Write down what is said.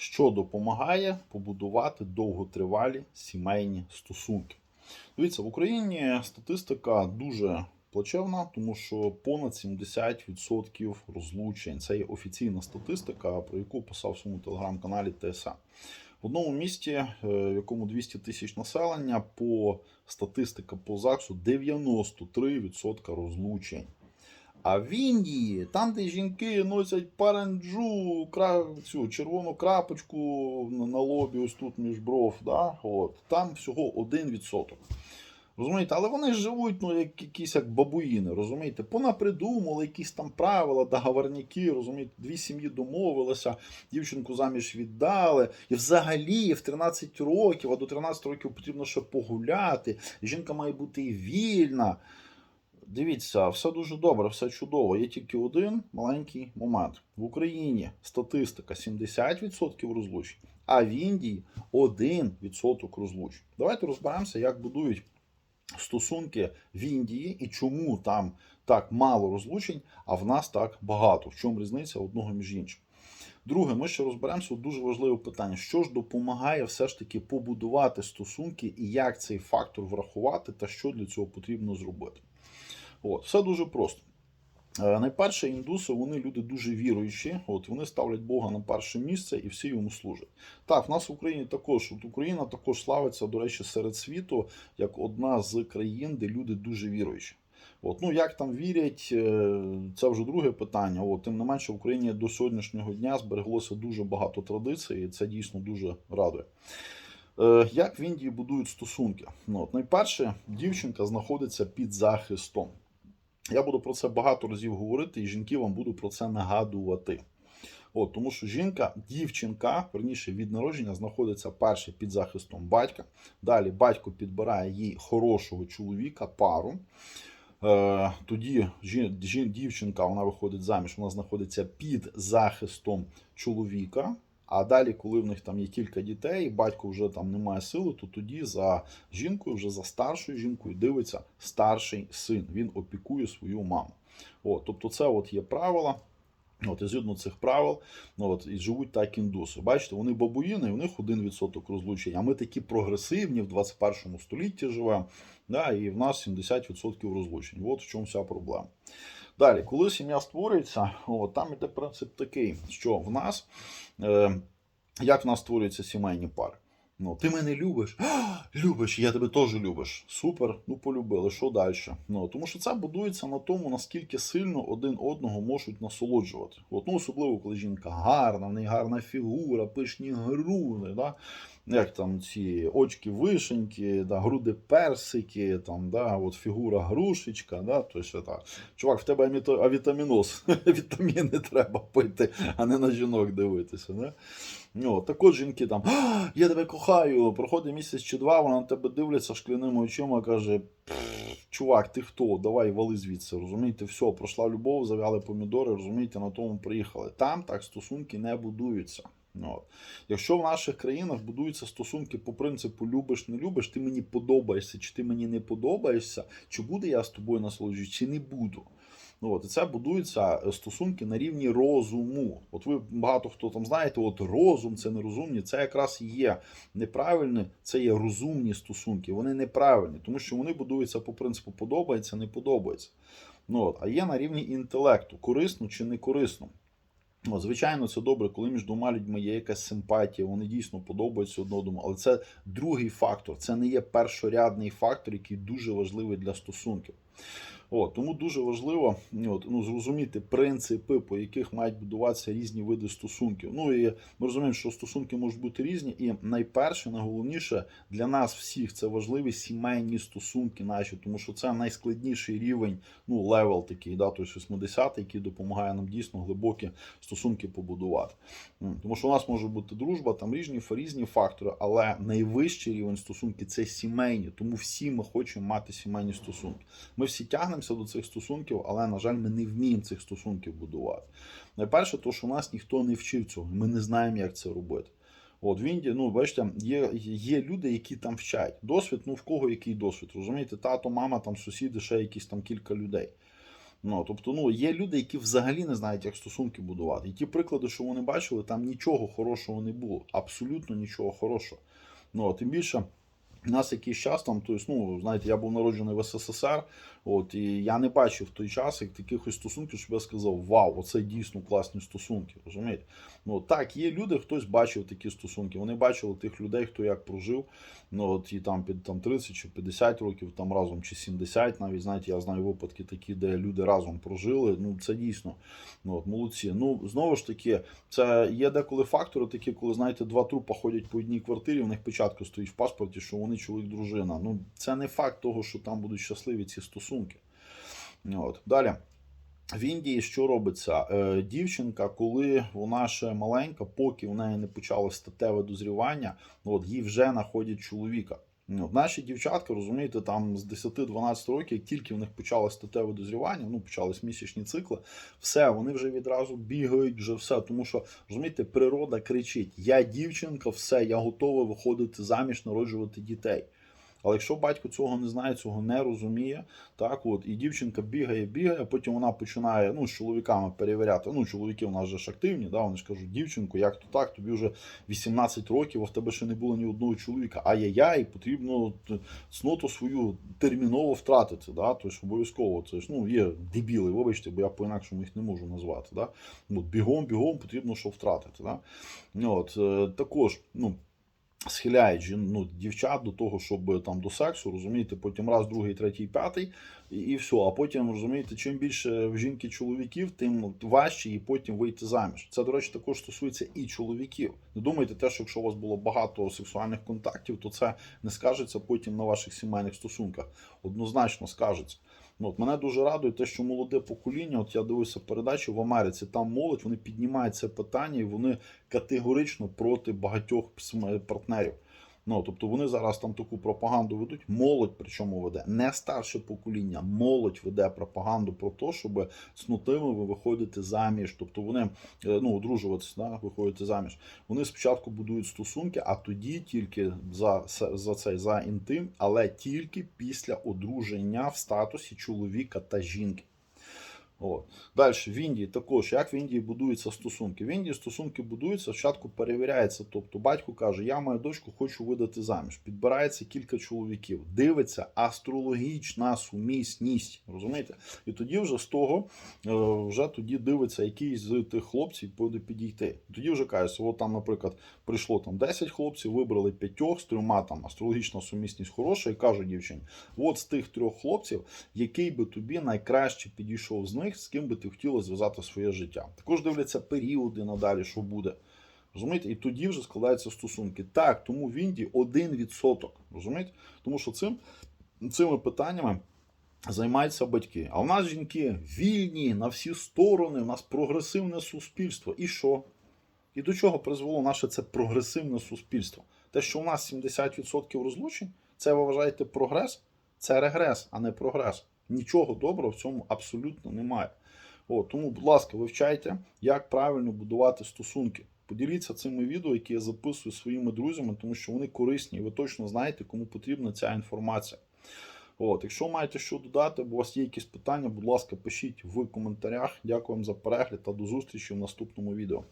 що допомагає побудувати довготривалі сімейні стосунки. Дивіться, в Україні статистика дуже плачевна, тому що понад 70% розлучень. Це є офіційна статистика, про яку писав в своєму телеграм-каналі ТСА. В одному місті, е, в якому 200 тисяч населення, по статистика по ЗАГСу 93% розлучень. А в Індії, там, де жінки носять паранджу, цю червону крапочку на лобі, ось тут між бров, да? От, там всього 1%. Розумієте, але вони живуть, ну, як якісь як бабуїни, розумієте, понапридумали якісь там правила, договорняки, розумієте, дві сім'ї домовилися, дівчинку заміж віддали. І взагалі в 13 років, а до 13 років потрібно ще погуляти. Жінка має бути вільна. Дивіться, все дуже добре, все чудово. Є тільки один маленький момент. В Україні статистика 70% розлучень, а в Індії 1% розлучень. Давайте розберемося, як будують стосунки в Індії і чому там так мало розлучень, а в нас так багато. В чому різниця одного між іншим? Друге, ми ще розберемося дуже важливе питання: що ж допомагає все ж таки побудувати стосунки і як цей фактор врахувати, та що для цього потрібно зробити. От, все дуже просто. Е, Найперше, індуси, вони люди дуже віруючі. От вони ставлять Бога на перше місце і всі йому служать. Так, в нас в Україні також от Україна також славиться, до речі, серед світу як одна з країн, де люди дуже віруючі. От, ну як там вірять, е, це вже друге питання. От, тим не менше, в Україні до сьогоднішнього дня збереглося дуже багато традицій, і це дійсно дуже радує. Е, Як в Індії будують стосунки? Ну, от, найперше, дівчинка знаходиться під захистом. Я буду про це багато разів говорити, і жінки вам буду про це нагадувати. От, тому що жінка, дівчинка, верніше від народження, знаходиться перше під захистом батька. Далі батько підбирає їй хорошого чоловіка, пару. Е, тоді дівчинка вона виходить заміж, вона знаходиться під захистом чоловіка. А далі, коли в них там є кілька дітей, батько вже там не має сили, то тоді за жінкою, вже за старшою жінкою дивиться старший син. Він опікує свою маму. О, тобто, це от є правила. От, і згідно цих правил, ну, от, і живуть так індуси. Бачите, вони бабуїни, і в них 1% розлучень. А ми такі прогресивні в 21 столітті живемо, да, і в нас 70% розлучень. От в чому вся проблема. Далі, коли сім'я створюється, от, там іде принцип такий, що в нас, е, як в нас створюються сімейні пари. Ну, ти мене любиш, а, любиш, я тебе теж любиш. Супер, ну полюбили. Що далі? Ну тому що це будується на тому, наскільки сильно один одного можуть насолоджувати. От, ну, особливо, коли жінка гарна, в неї гарна фігура, пишні груди, да? Як там ці очки вишеньки, да, груди персики, там, да, от фігура грушечка, да, то що так. Чувак, в тебе авітаміноз, вітаміни треба пити, а не на жінок дивитися. Да? Ну, також жінки там, «А, я тебе кохаю, проходить місяць чи два, вона на тебе дивляться шкляними очима, каже, чувак, ти хто? Давай вали звідси. Розумієте, все, пройшла любов, зав'яли помідори, розумієте, на тому приїхали. Там так стосунки не будуються. Ну, от. Якщо в наших країнах будуються стосунки по принципу любиш, не любиш, ти мені подобаєшся, чи ти мені не подобаєшся, чи буду я з тобою насолоджуватися, чи не буду. Ну, от, і це будуються е, стосунки на рівні розуму. От ви багато хто там знаєте, от розум це нерозумні, це якраз є неправильне, це є розумні стосунки. Вони неправильні, тому що вони будуються по принципу подобається, не подобається. Ну, от, а є на рівні інтелекту, корисно чи не корисно. Ну, звичайно, це добре, коли між двома людьми є якась симпатія, вони дійсно подобаються одне одному. Але це другий фактор, це не є першорядний фактор, який дуже важливий для стосунків. От, тому дуже важливо от, ну, зрозуміти принципи, по яких мають будуватися різні види стосунків. Ну і ми розуміємо, що стосунки можуть бути різні, і найперше, найголовніше для нас всіх це важливі сімейні стосунки наші, тому що це найскладніший рівень, ну левел такий, да, тобто 80 який допомагає нам дійсно глибокі стосунки побудувати. Тому що у нас може бути дружба, там різні різні фактори, але найвищий рівень стосунки це сімейні. Тому всі ми хочемо мати сімейні стосунки. Ми всі тягнемося до цих стосунків, але, на жаль, ми не вміємо цих стосунків будувати. Найперше, то що нас ніхто не вчив цього, ми не знаємо, як це робити. От в Індії, ну бачите, є, є люди, які там вчать. Досвід, ну в кого який досвід, розумієте, тато, мама, там сусіди, ще якісь там кілька людей. Ну, тобто, ну, є люди, які взагалі не знають, як стосунки будувати. І ті приклади, що вони бачили, там нічого хорошого не було. Абсолютно нічого хорошого. Ну, тим більше. У нас якийсь час там, тобто, ну, знаєте, я був народжений в СССР, от, і я не бачив в той час як таких стосунків, щоб я сказав, вау, оце дійсно класні стосунки. розумієте? Ну, так, є люди, хтось бачив такі стосунки, вони бачили тих людей, хто як прожив, ну, от, і там під там, 30 чи 50 років там разом, чи 70, навіть, знаєте, я знаю випадки такі, де люди разом прожили, ну, це дійсно, ну, от, молодці. Ну, знову ж таки, це є деколи фактори такі, коли, знаєте, два трупа ходять по одній квартирі, у них печатка стоїть в паспорті, що вони чоловік-дружина. Ну, це не факт того, що там будуть щасливі ці стосунки. От. Далі. В Індії що робиться? Е, дівчинка, коли вона ще маленька, поки в неї не почалося статеве дозрівання, от їй вже знаходять чоловіка. Наші дівчатка, розумієте, там з 10-12 років, як тільки в них почалося статеве дозрівання, ну почались місячні цикли, все, вони вже відразу бігають, вже все. Тому що розумієте, природа кричить: Я дівчинка, все, я готова виходити заміж, народжувати дітей. Але якщо батько цього не знає, цього не розуміє, так от і дівчинка бігає, бігає, потім вона починає ну, з чоловіками перевіряти. Ну, чоловіки у нас же ж активні, да, вони ж кажуть, дівчинку, як то так, тобі вже 18 років, а в тебе ще не було ні одного чоловіка. Ай-яй-яй, потрібно цноту свою терміново втратити. Да? Тобто обов'язково це ж ну, є дебіли, вибачте, бо я по-інакшому їх не можу назвати. Да? От, бігом, бігом потрібно, що втратити. Да? От, е, також, ну схиляють ну, дівчат до того, щоб там до сексу, розумієте, потім раз, другий, третій, п'ятий, і, і все. А потім розумієте, чим більше в жінки чоловіків, тим важче і потім вийти заміж. Це, до речі, також стосується і чоловіків. Не думайте те, що якщо у вас було багато сексуальних контактів, то це не скажеться потім на ваших сімейних стосунках. Однозначно скажеться. Ну, от мене дуже радує те, що молоде покоління, от я дивився передачу в Америці, там молодь, вони піднімають це питання і вони категорично проти багатьох партнерів. Ну, тобто вони зараз там таку пропаганду ведуть. Молодь причому веде не старше покоління, молодь веде пропаганду про те, щоб цнотливими виходити заміж. Тобто вони е, ну, одружуватися, да, виходити заміж. Вони спочатку будують стосунки, а тоді тільки за, за цей за інтим, але тільки після одруження в статусі чоловіка та жінки. От. Далі, в Індії також, як в Індії будуються стосунки. В Індії стосунки будуються, спочатку перевіряється. Тобто батько каже, я мою дочку хочу видати заміж. Підбирається кілька чоловіків, дивиться астрологічна сумісність. Розумієте? І тоді вже з того е, вже тоді дивиться, який з тих хлопців буде підійти. Тоді вже кажеться, от там, наприклад, прийшло там 10 хлопців, вибрали п'ятьох, з трьома там астрологічна сумісність хороша, і кажуть дівчині, от з тих трьох хлопців, який би тобі найкраще підійшов з них, з ким би ти хотіла зв'язати своє життя. Також дивляться періоди надалі, що буде. Розумієте? І тоді вже складаються стосунки. Так, тому в Індії 1%. Розумієте? Тому що цим, цими питаннями займаються батьки. А в нас жінки вільні на всі сторони, у нас прогресивне суспільство. І що? І до чого призвело наше це прогресивне суспільство? Те, що у нас 70% розлучень, це ви вважаєте прогрес? Це регрес, а не прогрес. Нічого доброго в цьому абсолютно немає. О, тому, будь ласка, вивчайте, як правильно будувати стосунки. Поділіться цими відео, які я записую своїми друзями, тому що вони корисні, і ви точно знаєте, кому потрібна ця інформація. От, якщо маєте що додати, або у вас є якісь питання, будь ласка, пишіть в коментарях. Дякую вам за перегляд та до зустрічі в наступному відео.